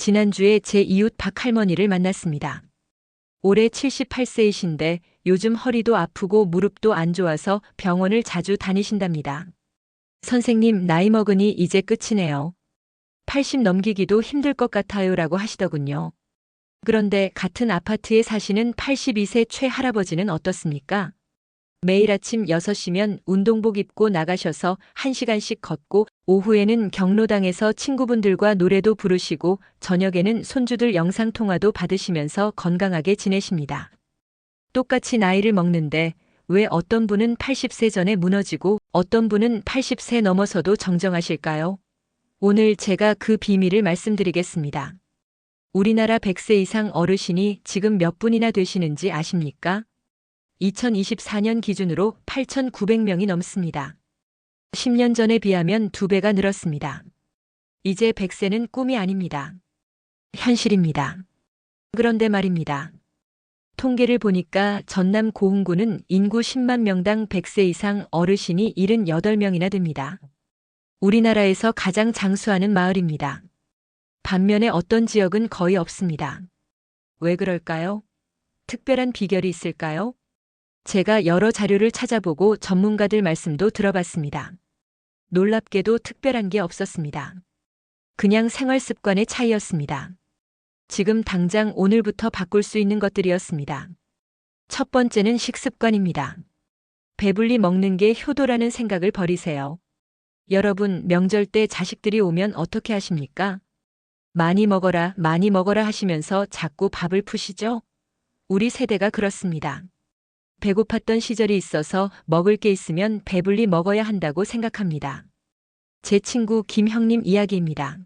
지난주에 제 이웃 박 할머니를 만났습니다. 올해 78세이신데 요즘 허리도 아프고 무릎도 안 좋아서 병원을 자주 다니신답니다. 선생님, 나이 먹으니 이제 끝이네요. 80 넘기기도 힘들 것 같아요 라고 하시더군요. 그런데 같은 아파트에 사시는 82세 최 할아버지는 어떻습니까? 매일 아침 6시면 운동복 입고 나가셔서 1시간씩 걷고 오후에는 경로당에서 친구분들과 노래도 부르시고 저녁에는 손주들 영상통화도 받으시면서 건강하게 지내십니다. 똑같이 나이를 먹는데 왜 어떤 분은 80세 전에 무너지고 어떤 분은 80세 넘어서도 정정하실까요? 오늘 제가 그 비밀을 말씀드리겠습니다. 우리나라 100세 이상 어르신이 지금 몇 분이나 되시는지 아십니까? 2024년 기준으로 8,900명이 넘습니다. 10년 전에 비하면 두 배가 늘었습니다. 이제 100세는 꿈이 아닙니다. 현실입니다. 그런데 말입니다. 통계를 보니까 전남 고흥구는 인구 10만 명당 100세 이상 어르신이 78명이나 됩니다. 우리나라에서 가장 장수하는 마을입니다. 반면에 어떤 지역은 거의 없습니다. 왜 그럴까요? 특별한 비결이 있을까요? 제가 여러 자료를 찾아보고 전문가들 말씀도 들어봤습니다. 놀랍게도 특별한 게 없었습니다. 그냥 생활 습관의 차이였습니다. 지금 당장 오늘부터 바꿀 수 있는 것들이었습니다. 첫 번째는 식습관입니다. 배불리 먹는 게 효도라는 생각을 버리세요. 여러분, 명절 때 자식들이 오면 어떻게 하십니까? 많이 먹어라, 많이 먹어라 하시면서 자꾸 밥을 푸시죠? 우리 세대가 그렇습니다. 배고팠던 시절이 있어서 먹을 게 있으면 배불리 먹어야 한다고 생각합니다. 제 친구 김형님 이야기입니다.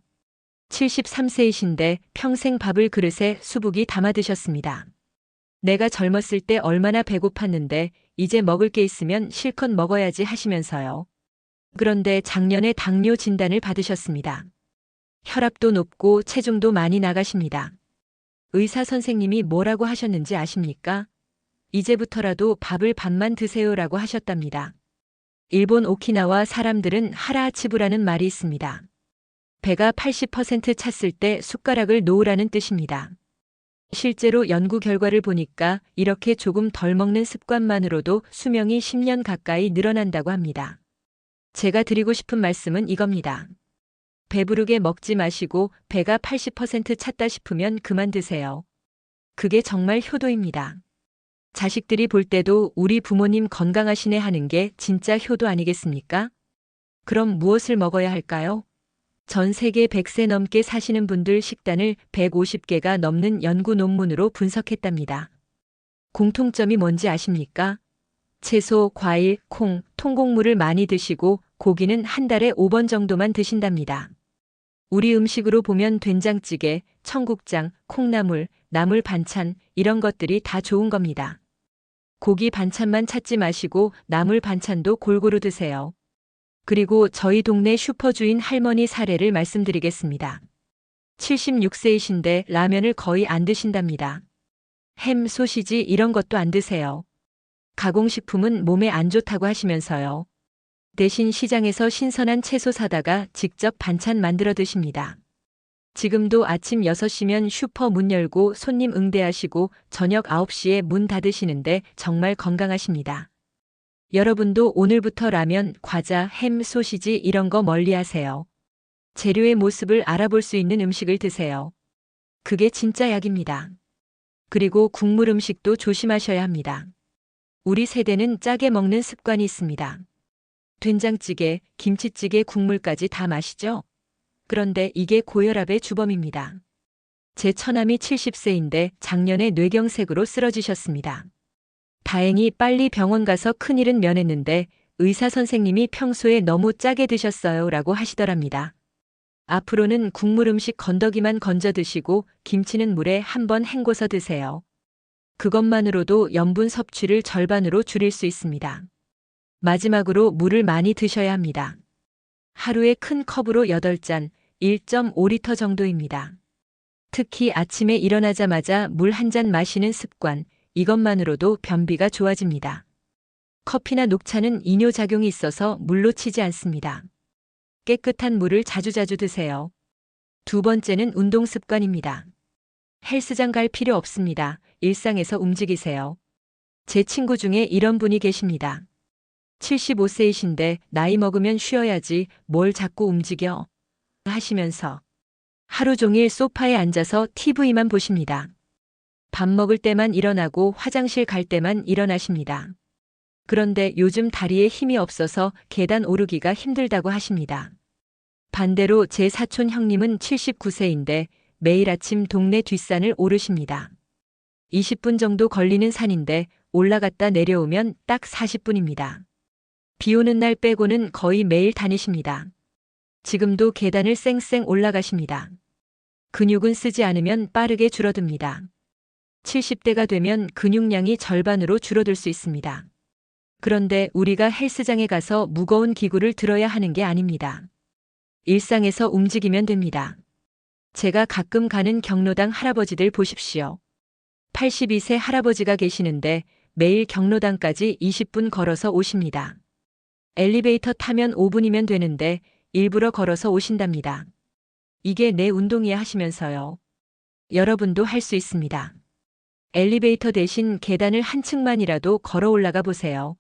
73세이신데 평생 밥을 그릇에 수북이 담아 드셨습니다. 내가 젊었을 때 얼마나 배고팠는데 이제 먹을 게 있으면 실컷 먹어야지 하시면서요. 그런데 작년에 당뇨 진단을 받으셨습니다. 혈압도 높고 체중도 많이 나가십니다. 의사 선생님이 뭐라고 하셨는지 아십니까? 이제부터라도 밥을 반만 드세요라고 하셨답니다. 일본 오키나와 사람들은 하라치부라는 말이 있습니다. 배가 80% 찼을 때 숟가락을 놓으라는 뜻입니다. 실제로 연구 결과를 보니까 이렇게 조금 덜 먹는 습관만으로도 수명이 10년 가까이 늘어난다고 합니다. 제가 드리고 싶은 말씀은 이겁니다. 배부르게 먹지 마시고 배가 80% 찼다 싶으면 그만 드세요. 그게 정말 효도입니다. 자식들이 볼 때도 우리 부모님 건강하시네 하는 게 진짜 효도 아니겠습니까? 그럼 무엇을 먹어야 할까요? 전 세계 100세 넘게 사시는 분들 식단을 150개가 넘는 연구 논문으로 분석했답니다. 공통점이 뭔지 아십니까? 채소, 과일, 콩, 통곡물을 많이 드시고 고기는 한 달에 5번 정도만 드신답니다. 우리 음식으로 보면 된장찌개, 청국장, 콩나물, 나물 반찬 이런 것들이 다 좋은 겁니다. 고기 반찬만 찾지 마시고 나물 반찬도 골고루 드세요. 그리고 저희 동네 슈퍼주인 할머니 사례를 말씀드리겠습니다. 76세이신데 라면을 거의 안 드신답니다. 햄, 소시지 이런 것도 안 드세요. 가공식품은 몸에 안 좋다고 하시면서요. 대신 시장에서 신선한 채소 사다가 직접 반찬 만들어 드십니다. 지금도 아침 6시면 슈퍼 문 열고 손님 응대하시고 저녁 9시에 문 닫으시는데 정말 건강하십니다. 여러분도 오늘부터 라면, 과자, 햄, 소시지 이런 거 멀리 하세요. 재료의 모습을 알아볼 수 있는 음식을 드세요. 그게 진짜 약입니다. 그리고 국물 음식도 조심하셔야 합니다. 우리 세대는 짜게 먹는 습관이 있습니다. 된장찌개, 김치찌개 국물까지 다 마시죠? 그런데 이게 고혈압의 주범입니다. 제 처남이 70세인데 작년에 뇌경색으로 쓰러지셨습니다. 다행히 빨리 병원 가서 큰일은 면했는데 의사 선생님이 평소에 너무 짜게 드셨어요 라고 하시더랍니다. 앞으로는 국물 음식 건더기만 건져 드시고 김치는 물에 한번 헹궈서 드세요. 그것만으로도 염분 섭취를 절반으로 줄일 수 있습니다. 마지막으로 물을 많이 드셔야 합니다. 하루에 큰 컵으로 8잔, 1.5리터 정도입니다. 특히 아침에 일어나자마자 물 한 잔 마시는 습관, 이것만으로도 변비가 좋아집니다. 커피나 녹차는 이뇨작용이 있어서 물로 치지 않습니다. 깨끗한 물을 자주자주 드세요. 두 번째는 운동 습관입니다. 헬스장 갈 필요 없습니다. 일상에서 움직이세요. 제 친구 중에 이런 분이 계십니다. 75세이신데 나이 먹으면 쉬어야지 뭘 자꾸 움직여 하시면서 하루 종일 소파에 앉아서 TV만 보십니다. 밥 먹을 때만 일어나고 화장실 갈 때만 일어나십니다. 그런데 요즘 다리에 힘이 없어서 계단 오르기가 힘들다고 하십니다. 반대로 제 사촌 형님은 79세인데 매일 아침 동네 뒷산을 오르십니다. 20분 정도 걸리는 산인데 올라갔다 내려오면 딱 40분입니다. 비 오는 날 빼고는 거의 매일 다니십니다. 지금도 계단을 쌩쌩 올라가십니다. 근육은 쓰지 않으면 빠르게 줄어듭니다. 70대가 되면 근육량이 절반으로 줄어들 수 있습니다. 그런데 우리가 헬스장에 가서 무거운 기구를 들어야 하는 게 아닙니다. 일상에서 움직이면 됩니다. 제가 가끔 가는 경로당 할아버지들 보십시오. 82세 할아버지가 계시는데 매일 경로당까지 20분 걸어서 오십니다. 엘리베이터 타면 5분이면 되는데 일부러 걸어서 오신답니다. 이게 내 운동이야 하시면서요. 여러분도 할 수 있습니다. 엘리베이터 대신 계단을 한 층만이라도 걸어 올라가 보세요.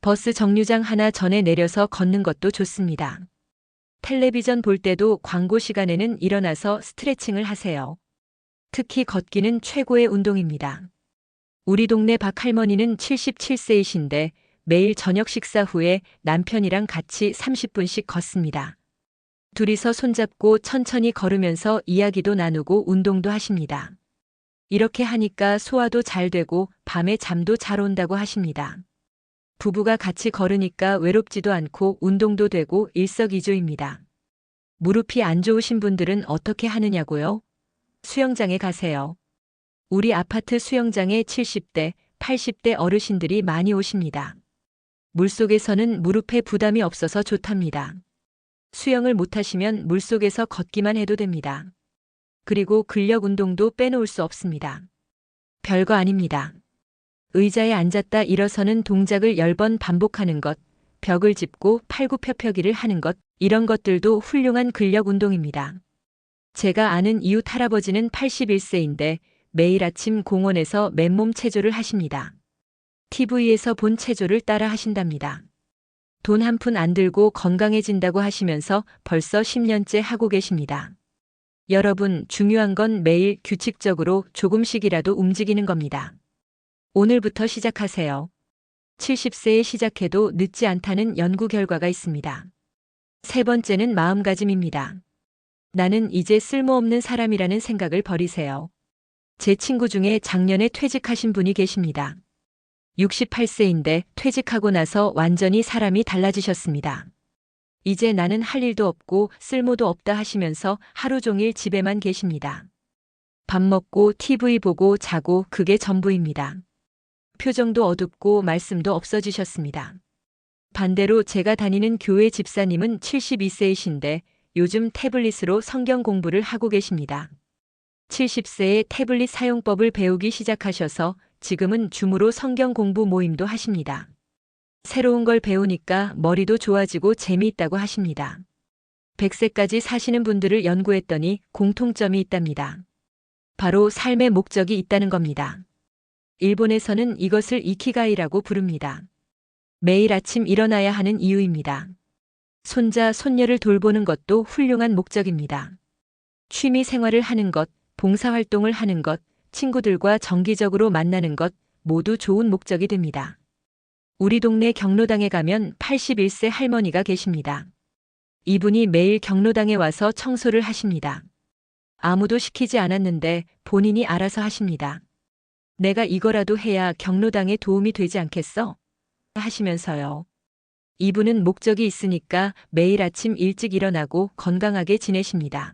버스 정류장 하나 전에 내려서 걷는 것도 좋습니다. 텔레비전 볼 때도 광고 시간에는 일어나서 스트레칭을 하세요. 특히 걷기는 최고의 운동입니다. 우리 동네 박 할머니는 77세이신데 매일 저녁 식사 후에 남편이랑 같이 30분씩 걷습니다. 둘이서 손잡고 천천히 걸으면서 이야기도 나누고 운동도 하십니다. 이렇게 하니까 소화도 잘 되고 밤에 잠도 잘 온다고 하십니다. 부부가 같이 걸으니까 외롭지도 않고 운동도 되고 일석이조입니다. 무릎이 안 좋으신 분들은 어떻게 하느냐고요? 수영장에 가세요. 우리 아파트 수영장에 70대, 80대 어르신들이 많이 오십니다. 물속에서는 무릎에 부담이 없어서 좋답니다. 수영을 못하시면 물속에서 걷기만 해도 됩니다. 그리고 근력 운동도 빼놓을 수 없습니다. 별거 아닙니다. 의자에 앉았다 일어서는 동작을 10번 반복하는 것, 벽을 짚고 팔굽혀펴기를 하는 것, 이런 것들도 훌륭한 근력 운동입니다. 제가 아는 이웃 할아버지는 81세인데 매일 아침 공원에서 맨몸 체조를 하십니다. TV에서 본 체조를 따라 하신답니다. 돈 한 푼 안 들고 건강해진다고 하시면서 벌써 10년째 하고 계십니다. 여러분, 중요한 건 매일 규칙적으로 조금씩이라도 움직이는 겁니다. 오늘부터 시작하세요. 70세에 시작해도 늦지 않다는 연구 결과가 있습니다. 세 번째는 마음가짐입니다. 나는 이제 쓸모없는 사람이라는 생각을 버리세요. 제 친구 중에 작년에 퇴직하신 분이 계십니다. 68세인데 퇴직하고 나서 완전히 사람이 달라지셨습니다. 이제 나는 할 일도 없고 쓸모도 없다 하시면서 하루 종일 집에만 계십니다. 밥 먹고 TV 보고 자고 그게 전부입니다. 표정도 어둡고 말씀도 없어지셨습니다. 반대로 제가 다니는 교회 집사님은 72세이신데 요즘 태블릿으로 성경 공부를 하고 계십니다. 70세에 태블릿 사용법을 배우기 시작하셔서 지금은 줌으로 성경 공부 모임도 하십니다. 새로운 걸 배우니까 머리도 좋아지고 재미있다고 하십니다. 100세까지 사시는 분들을 연구했더니 공통점이 있답니다. 바로 삶의 목적이 있다는 겁니다. 일본에서는 이것을 이키가이라고 부릅니다. 매일 아침 일어나야 하는 이유입니다. 손자, 손녀를 돌보는 것도 훌륭한 목적입니다. 취미 생활을 하는 것, 봉사활동을 하는 것, 친구들과 정기적으로 만나는 것 모두 좋은 목적이 됩니다. 우리 동네 경로당에 가면 81세 할머니가 계십니다. 이분이 매일 경로당에 와서 청소를 하십니다. 아무도 시키지 않았는데 본인이 알아서 하십니다. 내가 이거라도 해야 경로당에 도움이 되지 않겠어? 하시면서요. 이분은 목적이 있으니까 매일 아침 일찍 일어나고 건강하게 지내십니다.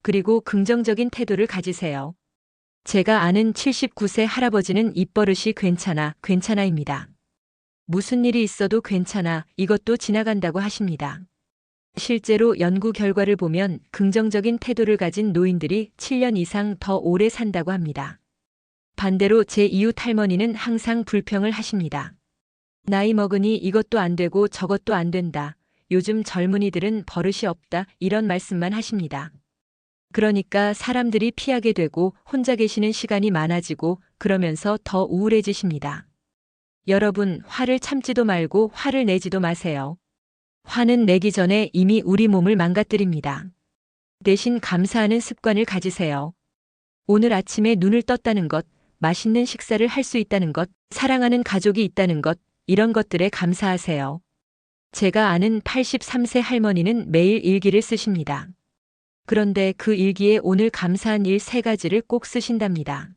그리고 긍정적인 태도를 가지세요. 제가 아는 79세 할아버지는 입버릇이 괜찮아, 괜찮아입니다. 무슨 일이 있어도 괜찮아, 이것도 지나간다고 하십니다. 실제로 연구 결과를 보면 긍정적인 태도를 가진 노인들이 7년 이상 더 오래 산다고 합니다. 반대로 제 이웃 할머니는 항상 불평을 하십니다. 나이 먹으니 이것도 안 되고 저것도 안 된다. 요즘 젊은이들은 버릇이 없다. 이런 말씀만 하십니다. 그러니까 사람들이 피하게 되고 혼자 계시는 시간이 많아지고 그러면서 더 우울해지십니다. 여러분, 화를 참지도 말고 화를 내지도 마세요. 화는 내기 전에 이미 우리 몸을 망가뜨립니다. 대신 감사하는 습관을 가지세요. 오늘 아침에 눈을 떴다는 것, 맛있는 식사를 할 수 있다는 것, 사랑하는 가족이 있다는 것, 이런 것들에 감사하세요. 제가 아는 83세 할머니는 매일 일기를 쓰십니다. 그런데 그 일기에 오늘 감사한 일 세 가지를 꼭 쓰신답니다.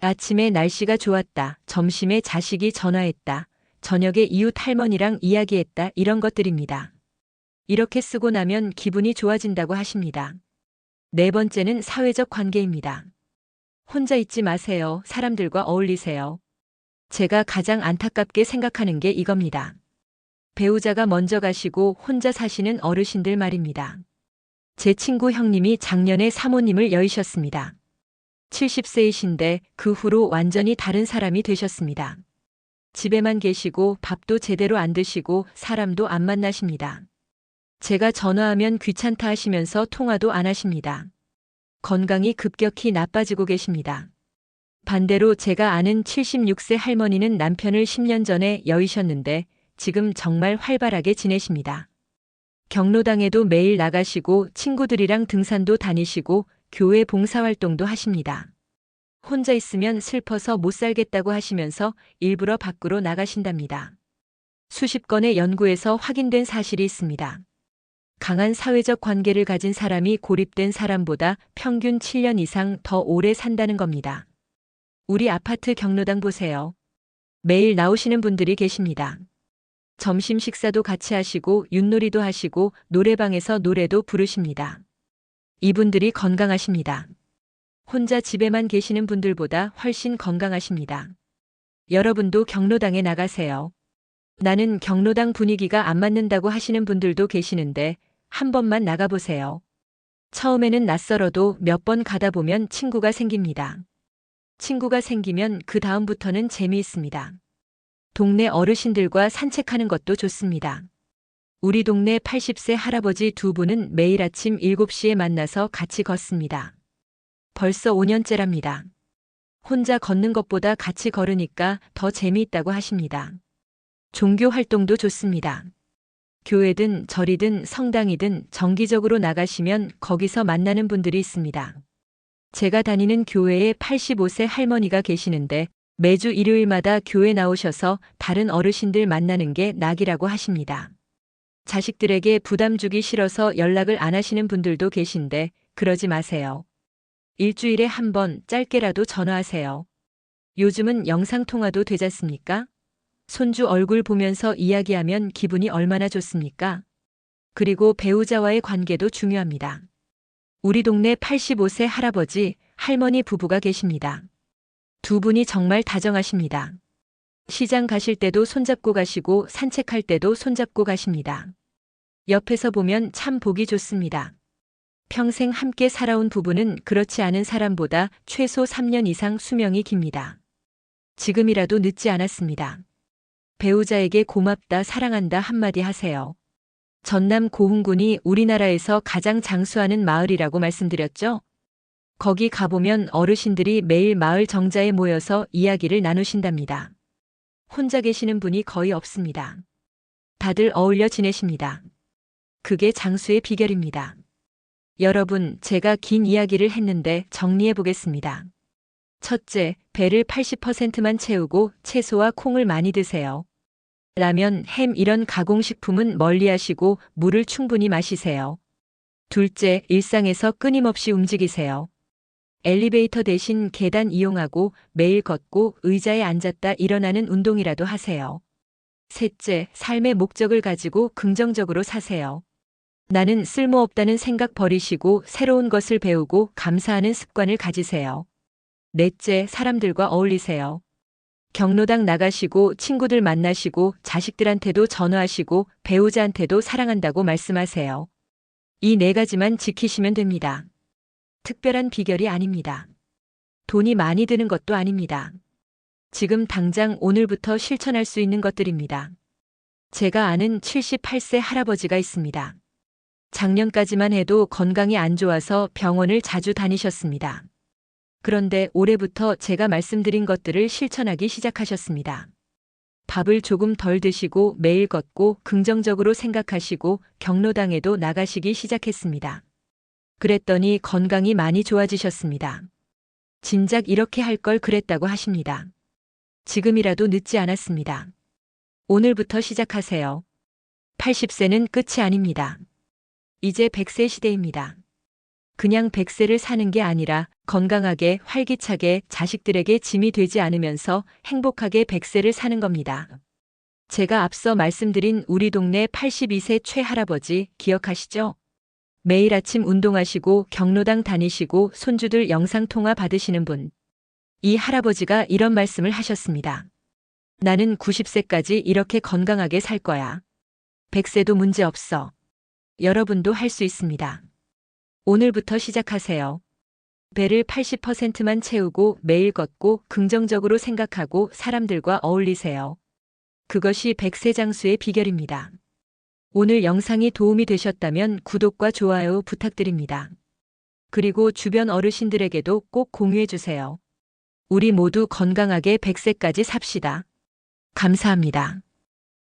아침에 날씨가 좋았다. 점심에 자식이 전화했다. 저녁에 이웃 할머니랑 이야기했다. 이런 것들입니다. 이렇게 쓰고 나면 기분이 좋아진다고 하십니다. 네 번째는 사회적 관계입니다. 혼자 있지 마세요. 사람들과 어울리세요. 제가 가장 안타깝게 생각하는 게 이겁니다. 배우자가 먼저 가시고 혼자 사시는 어르신들 말입니다. 제 친구 형님이 작년에 사모님을 여의셨습니다. 70세이신데 그 후로 완전히 다른 사람이 되셨습니다. 집에만 계시고 밥도 제대로 안 드시고 사람도 안 만나십니다. 제가 전화하면 귀찮다 하시면서 통화도 안 하십니다. 건강이 급격히 나빠지고 계십니다. 반대로 제가 아는 76세 할머니는 남편을 10년 전에 여의셨는데 지금 정말 활발하게 지내십니다. 경로당에도 매일 나가시고 친구들이랑 등산도 다니시고 교회 봉사활동도 하십니다. 혼자 있으면 슬퍼서 못 살겠다고 하시면서 일부러 밖으로 나가신답니다. 수십 건의 연구에서 확인된 사실이 있습니다. 강한 사회적 관계를 가진 사람이 고립된 사람보다 평균 7년 이상 더 오래 산다는 겁니다. 우리 아파트 경로당 보세요. 매일 나오시는 분들이 계십니다. 점심 식사도 같이 하시고 윷놀이도 하시고 노래방에서 노래도 부르십니다. 이분들이 건강하십니다. 혼자 집에만 계시는 분들보다 훨씬 건강하십니다. 여러분도 경로당에 나가세요. 나는 경로당 분위기가 안 맞는다고 하시는 분들도 계시는데 한 번만 나가보세요. 처음에는 낯설어도 몇 번 가다 보면 친구가 생깁니다. 친구가 생기면 그 다음부터는 재미있습니다. 동네 어르신들과 산책하는 것도 좋습니다. 우리 동네 80세 할아버지 두 분은 매일 아침 7시에 만나서 같이 걷습니다. 벌써 5년째랍니다. 혼자 걷는 것보다 같이 걸으니까 더 재미있다고 하십니다. 종교 활동도 좋습니다. 교회든 절이든 성당이든 정기적으로 나가시면 거기서 만나는 분들이 있습니다. 제가 다니는 교회에 85세 할머니가 계시는데 매주 일요일마다 교회 나오셔서 다른 어르신들 만나는 게 낙이라고 하십니다. 자식들에게 부담 주기 싫어서 연락을 안 하시는 분들도 계신데 그러지 마세요. 일주일에 한 번 짧게라도 전화하세요. 요즘은 영상통화도 되지 않습니까? 손주 얼굴 보면서 이야기하면 기분이 얼마나 좋습니까? 그리고 배우자와의 관계도 중요합니다. 우리 동네 85세 할아버지, 할머니 부부가 계십니다. 두 분이 정말 다정하십니다. 시장 가실 때도 손잡고 가시고 산책할 때도 손잡고 가십니다. 옆에서 보면 참 보기 좋습니다. 평생 함께 살아온 부부는 그렇지 않은 사람보다 최소 3년 이상 수명이 깁니다. 지금이라도 늦지 않았습니다. 배우자에게 고맙다, 사랑한다 한마디 하세요. 전남 고흥군이 우리나라에서 가장 장수하는 마을이라고 말씀드렸죠? 거기 가보면 어르신들이 매일 마을 정자에 모여서 이야기를 나누신답니다. 혼자 계시는 분이 거의 없습니다. 다들 어울려 지내십니다. 그게 장수의 비결입니다. 여러분, 제가 긴 이야기를 했는데 정리해 보겠습니다. 첫째, 배를 80%만 채우고 채소와 콩을 많이 드세요. 라면, 햄 이런 가공식품은 멀리 하시고 물을 충분히 마시세요. 둘째, 일상에서 끊임없이 움직이세요. 엘리베이터 대신 계단 이용하고 매일 걷고 의자에 앉았다 일어나는 운동이라도 하세요. 셋째, 삶의 목적을 가지고 긍정적으로 사세요. 나는 쓸모없다는 생각 버리시고 새로운 것을 배우고 감사하는 습관을 가지세요. 넷째, 사람들과 어울리세요. 경로당 나가시고 친구들 만나시고 자식들한테도 전화하시고 배우자한테도 사랑한다고 말씀하세요. 이 네 가지만 지키시면 됩니다. 특별한 비결이 아닙니다. 돈이 많이 드는 것도 아닙니다. 지금 당장 오늘부터 실천할 수 있는 것들입니다. 제가 아는 78세 할아버지가 있습니다. 작년까지만 해도 건강이 안 좋아서 병원을 자주 다니셨습니다. 그런데 올해부터 제가 말씀드린 것들을 실천하기 시작하셨습니다. 밥을 조금 덜 드시고 매일 걷고 긍정적으로 생각하시고 경로당에도 나가시기 시작했습니다. 그랬더니 건강이 많이 좋아지셨습니다. 진작 이렇게 할 걸 그랬다고 하십니다. 지금이라도 늦지 않았습니다. 오늘부터 시작하세요. 80세는 끝이 아닙니다. 이제 100세 시대입니다. 그냥 100세를 사는 게 아니라 건강하게 활기차게 자식들에게 짐이 되지 않으면서 행복하게 100세를 사는 겁니다. 제가 앞서 말씀드린 우리 동네 82세 최 할아버지 기억하시죠? 매일 아침 운동하시고 경로당 다니시고 손주들 영상통화 받으시는 분. 이 할아버지가 이런 말씀을 하셨습니다. 나는 90세까지 이렇게 건강하게 살 거야. 100세도 문제 없어. 여러분도 할 수 있습니다. 오늘부터 시작하세요. 배를 80%만 채우고 매일 걷고 긍정적으로 생각하고 사람들과 어울리세요. 그것이 백세 장수의 비결입니다. 오늘 영상이 도움이 되셨다면 구독과 좋아요 부탁드립니다. 그리고 주변 어르신들에게도 꼭 공유해 주세요. 우리 모두 건강하게 100세까지 삽시다. 감사합니다.